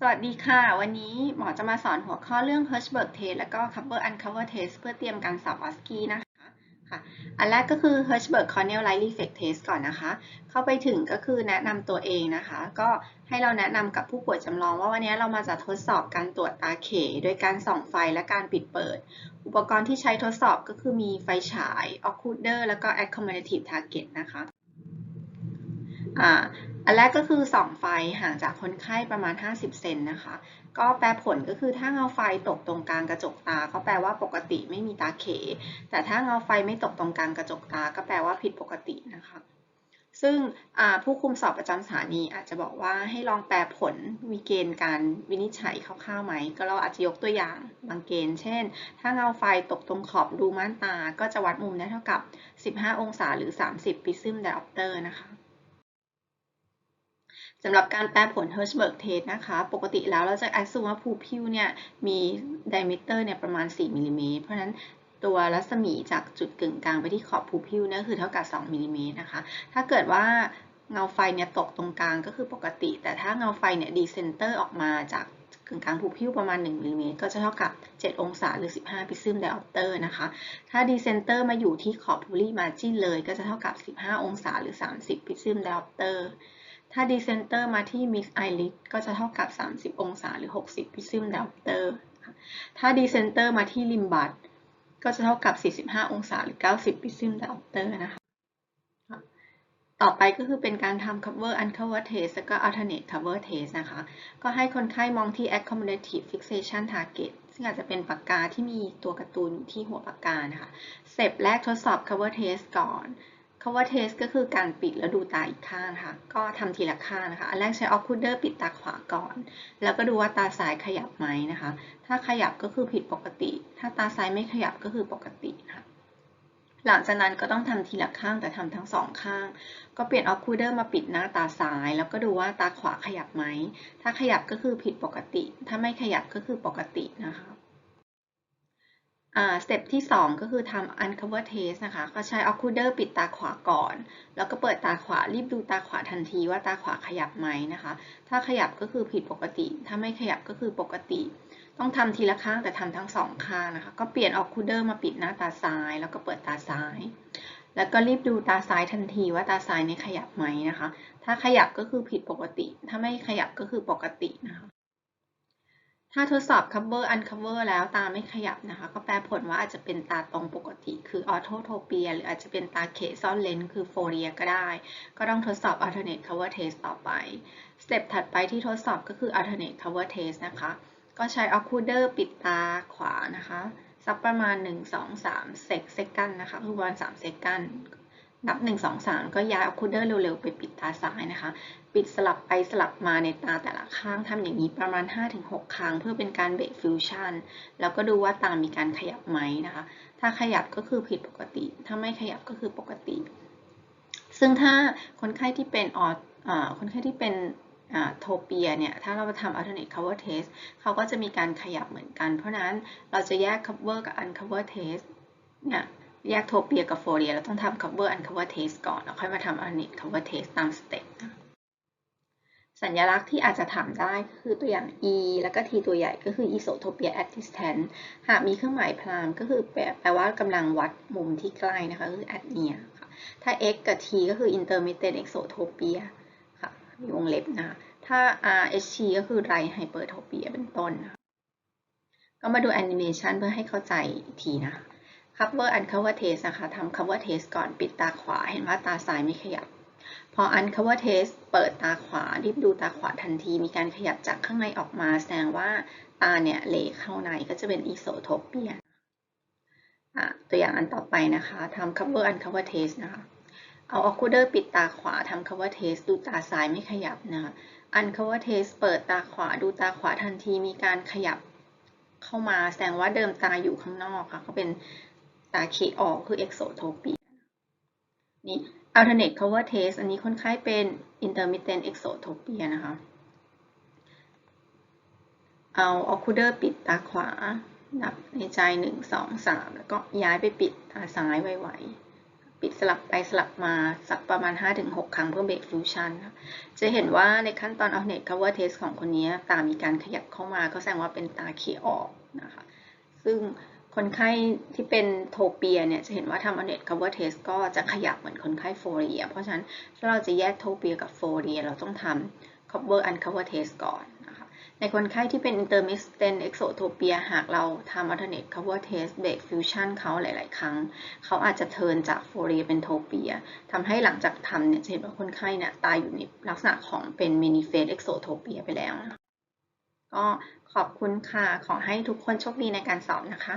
สวัสดีค่ะ วันนี้หมอจะมาสอนหัวข้อเรื่อง Hirschberg test แล้วก็ cover uncover test เพื่อเตรียมการสอบออสกีนะคะค่ะ อันแรกก็คือ Hirschberg corneal light reflex test ก่อนนะคะ เข้าไปถึงก็คือแนะนำตัวเองนะคะ ก็ให้เราแนะนำกับผู้ป่วยจำลองว่าวันนี้เรามาจะทดสอบการตรวจตาเขโดยการส่องไฟและการปิดเปิด อุปกรณ์ที่ใช้ทดสอบก็คือมีไฟฉาย occluder แล้วก็ accommodative target นะคะ อ่าอันแรกก็คือส่องไฟห่างจากคนไข้ประมาณ 50 เซนนะคะ ก็แปลผลก็คือถ้าเงาไฟตกตรงกลางกระจกตา ก็แปลว่าปกติไม่มีตาเข แต่ถ้าเงาไฟไม่ตกตรงกลางกระจกตา ก็แปลว่าผิดปกตินะคะ ซึ่งผู้คุมสอบประจำสถานีอาจจะบอกว่าให้ลองแปลผลมีเกณฑ์การวินิจฉัยคร่าวๆไหม ก็เราอาจจะยกตัวอย่างบางเกณฑ์ เช่น ถ้าเงาไฟตกตรงขอบรูม่านตา ก็จะวัดมุมได้เท่ากับ 15 องศาหรือ 30 prism diopter นะคะ สำหรับการแปลผล Hirschberg test นะคะ ปกติแล้วเราจะ assume ว่า pupil เนี่ยมี diameter เนี่ยประมาณ 4มิลิเมตร เพราะฉะนั้นตัวรัศมีจากจุดกึ่งกลางไปที่ขอบ pupil เนี่ยคือเท่ากับ 2มิลิเมตรนะคะ ถ้าเกิดว่าเงาไฟเนี่ยตกตรงกลางก็คือปกติ แต่ถ้าเงาไฟเนี่ย decenter ออกมาจากกึ่งกลาง pupil ประมาณ1มิลิเมตรก็จะเท่ากับ 7 องศาหรือ 15 prism diopter นะคะ ถ้า decenter มาอยู่ที่ขอบ pupil margin เลย ก็จะเท่ากับ 15 องศาหรือ 30 prism diopter ถ้า decenter มาที่ mid eyelid ก็จะเท่ากับ 30 องศาหรือ 60 prism diopter ถ้า decenter มาที่ limbat ก็จะเท่ากับ 45 องศาหรือ 90 prism diopter นะคะ ต่อไปก็คือเป็นการทำ cover uncover test แล้วก็ alternate cover test นะคะ ก็ให้คนไข้มองที่ accommodative fixation target ซึ่งอาจจะเป็นปากกาที่มีตัวการ์ตูนอยู่ที่หัวปากกานะคะ สเต็ปแรกทดสอบ cover test ก่อน cover test ก็คือการปิดแล้วดูตาอีกข้างค่ะก็ทำทีละข้างนะคะ อันแรกใช้ occluder ปิดตาขวาก่อน แล้วก็ดูว่าตาซ้ายขยับไหมนะคะ ถ้าขยับก็คือผิดปกติ ถ้าตาซ้ายไม่ขยับก็คือปกตินะคะ หลังจากนั้นก็ต้องทำทีละข้างแต่ทำทั้งสองข้าง ก็เปลี่ยน occluder มาปิดหน้าตาซ้าย แล้วก็ดูว่าตาขวาขยับไหม ถ้าขยับก็คือผิดปกติ ถ้าไม่ขยับก็คือปกตินะคะ สเต็ปที่ 2 ก็คือทำ uncover test นะคะ ก็ใช้ occluder ปิดตาขวาก่อน แล้วก็เปิดตาขวา รีบดูตาขวาทันทีว่าตาขวาขยับไหมนะคะ ถ้าขยับก็คือผิดปกติ ถ้าไม่ขยับก็คือปกติ ต้องทำทีละข้างแต่ทำทั้งสองข้างนะคะ ก็เปลี่ยน occluder มาปิดหน้าตาซ้าย แล้วก็เปิดตาซ้าย แล้วก็รีบดูตาซ้ายทันทีว่าตาซ้ายนี่ขยับไหมนะคะ ถ้าขยับก็คือผิดปกติ ถ้าไม่ขยับก็คือปกตินะคะ ถ้าทดสอบ cover uncover แล้วตาไม่ขยับนะคะ ก็แปลผลว่าอาจจะเป็นตาตรงปกติ คือ autotopia หรืออาจจะเป็นตาเขซ่อนเลนส์คือ folia ก็ได้ ก็ต้องทดสอบ alternate cover test ต่อไป สเต็ปถัดไปที่ทดสอบก็คือ alternate cover test นะคะ ก็ใช้ occluder ปิดตาขวานะคะ สักประมาณ 1 2 3 เซกเซกันนะคะ คือประมาณ3เซกัน นับ 1 2 3 ก็ย้ายออคูเดอร์เร็วๆ ไปปิดตาซ้ายนะคะ ปิดสลับไปสลับมาในตาแต่ละข้างทำอย่างนี้ประมาณ 5-6 ครั้ง เพื่อเป็นการเบรกฟิวชั่น แล้วก็ดูว่าตามีการขยับไหมนะคะ ถ้าขยับก็คือผิดปกติ ถ้าไม่ขยับก็คือปกติ ซึ่งถ้าคนไข้ที่เป็นออคนไข้ที่เป็นโทเปียเนี่ย ถ้าเราทำ alternate cover test เขาก็จะมีการขยับเหมือนกัน เพราะนั้นเราจะแยก cover กับ uncover test เนี่ย แยกโทเปียกับโฟเรียเราต้องทำ cover and cover test ก่อนแล้วค่อยมาทำ alternate cover test ตามสเต็ปสัญลักษณ์ที่อาจจะถามได้คือตัวอย่าง e แล้วก็ t ตัวใหญ่ก็คือ isotopia at distance หากมีเครื่องหมายพรามก็คือแปลว่ากำลังวัดมุมที่ใกล้นะคะคือ at near ค่ะ ถ้า x กับ t ก็คือ intermittent exotopia ค่ะ มีวงเล็บนะ ถ้า r h t ก็คือ right hypertopia เป็นต้นนะก็มาดูแอนิเมชันเพื่อให้เข้าใจอีกทีนะคะ cover uncover test นะคะทำ cover test ก่อนปิดตาขวา เห็นว่าตาซ้ายไม่ขยับ พอ uncover test เปิดตาขวารีบดูตาขวาทันที มีการขยับจากข้างในออกมาแสดงว่าตาเนี่ยเหลเข้าในก็จะเป็น isotopia ตัวอย่างอันต่อไปนะคะทำ cover uncover test นะคะ เอา occluder ปิดตาขวาทำ cover test ดูตาซ้ายไม่ขยับนะคะ uncover test เปิดตาขวาดูตาขวาทันทีมีการขยับเข้ามาแสดงว่าเดิมตาอยู่ข้างนอกค่ะเขาเป็น ตาเขออกคือ exotopia นี่ alternate cover test อันนี้คนไข้เป็น intermittent exotopia นะคะ เอา occluder ปิดตาขวา นับในใจ 1 2 3 แล้วก็ย้ายไปปิดตาซ้ายไวๆ ปิดสลับไปสลับมาสักประมาณ 5-6 ครั้งเพื่อเบรกฟิวชันจะเห็นว่าในขั้นตอน alternate cover test ของคนนี้ตามีการขยับเข้ามาก็แสดงว่าเป็นตาเขียออกนะคะ ซึ่ง คนไข้ที่เป็นโทเปียเนี่ยจะเห็นว่าทำ alternate cover test ก็จะขยับเหมือนคนไข้โฟเรีย เพราะฉะนั้นถ้าเราจะแยกโทเปียกับโฟเรีย เราต้องทำ cover uncover test ก่อนนะคะในคนไข้ที่เป็น intermittent exotopia หากเราทำ alternate cover test break fusion เขาหลาย ๆ ครั้ง เขาอาจจะเทินจากโฟเรียเป็นโทเปียทำให้หลังจากทำเนี่ยจะเห็นว่าคนไข้เนี่ยตายอยู่ในลักษณะของเป็น manifest exotopia ไปแล้วนะก็ขอบคุณค่ะ ขอให้ทุกคนโชคดีในการสอบนะคะ